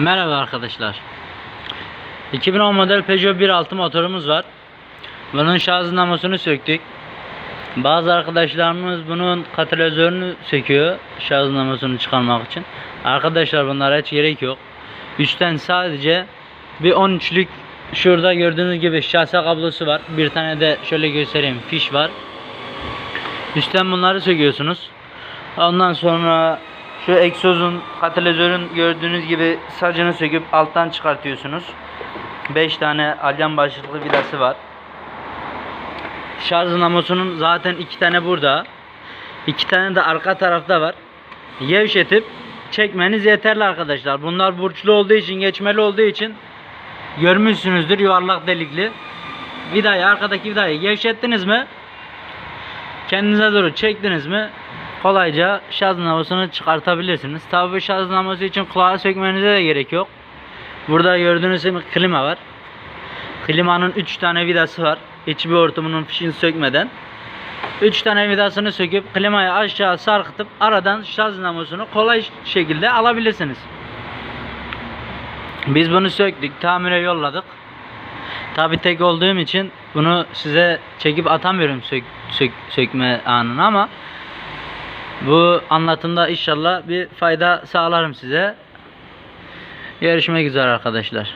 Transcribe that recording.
Merhaba arkadaşlar. 2010 model Peugeot 1.6 motorumuz var. Bunun şarj dinamasını söktük. Bazı arkadaşlarımız bunun katalizörünü söküyor şarj dinamasını çıkarmak için. Arkadaşlar bunlara hiç gerek yok. Üstten sadece bir 13'lük şurada gördüğünüz gibi şase kablosu var. Bir tane de şöyle göstereyim fiş var. Üstten bunları söküyorsunuz. Ondan sonra şu egzozun, katalizörün gördüğünüz gibi sacını söküp alttan çıkartıyorsunuz. 5 tane alyan başlıklı vidası var. Şarj dinamosunun zaten iki tane burada. iki tane de arka tarafta var. Gevşetip çekmeniz yeterli arkadaşlar. Bunlar burçlu olduğu için, geçmeli olduğu için görmüşsünüzdür yuvarlak delikli. Vidayı, arkadaki vidayı gevşettiniz mi? Kendinize doğru çektiniz mi? Kolayca şarj dinamosunu çıkartabilirsiniz. Tabi şarj dinamosu için kulağı sökmenize de gerek yok. Burada gördüğünüz gibi klima var. Klimanın 3 tane vidası var. Hiçbir hortumunun fişini sökmeden. 3 tane vidasını söküp klimayı aşağı sarkıtıp aradan şarj dinamosunu kolay şekilde alabilirsiniz. Biz bunu söktük, tamire yolladık. Tabi tek olduğum için bunu size çekip atamıyorum sök, sök, sökme anını ama bu anlatımda inşallah bir fayda sağlarım size. Görüşmek üzere arkadaşlar.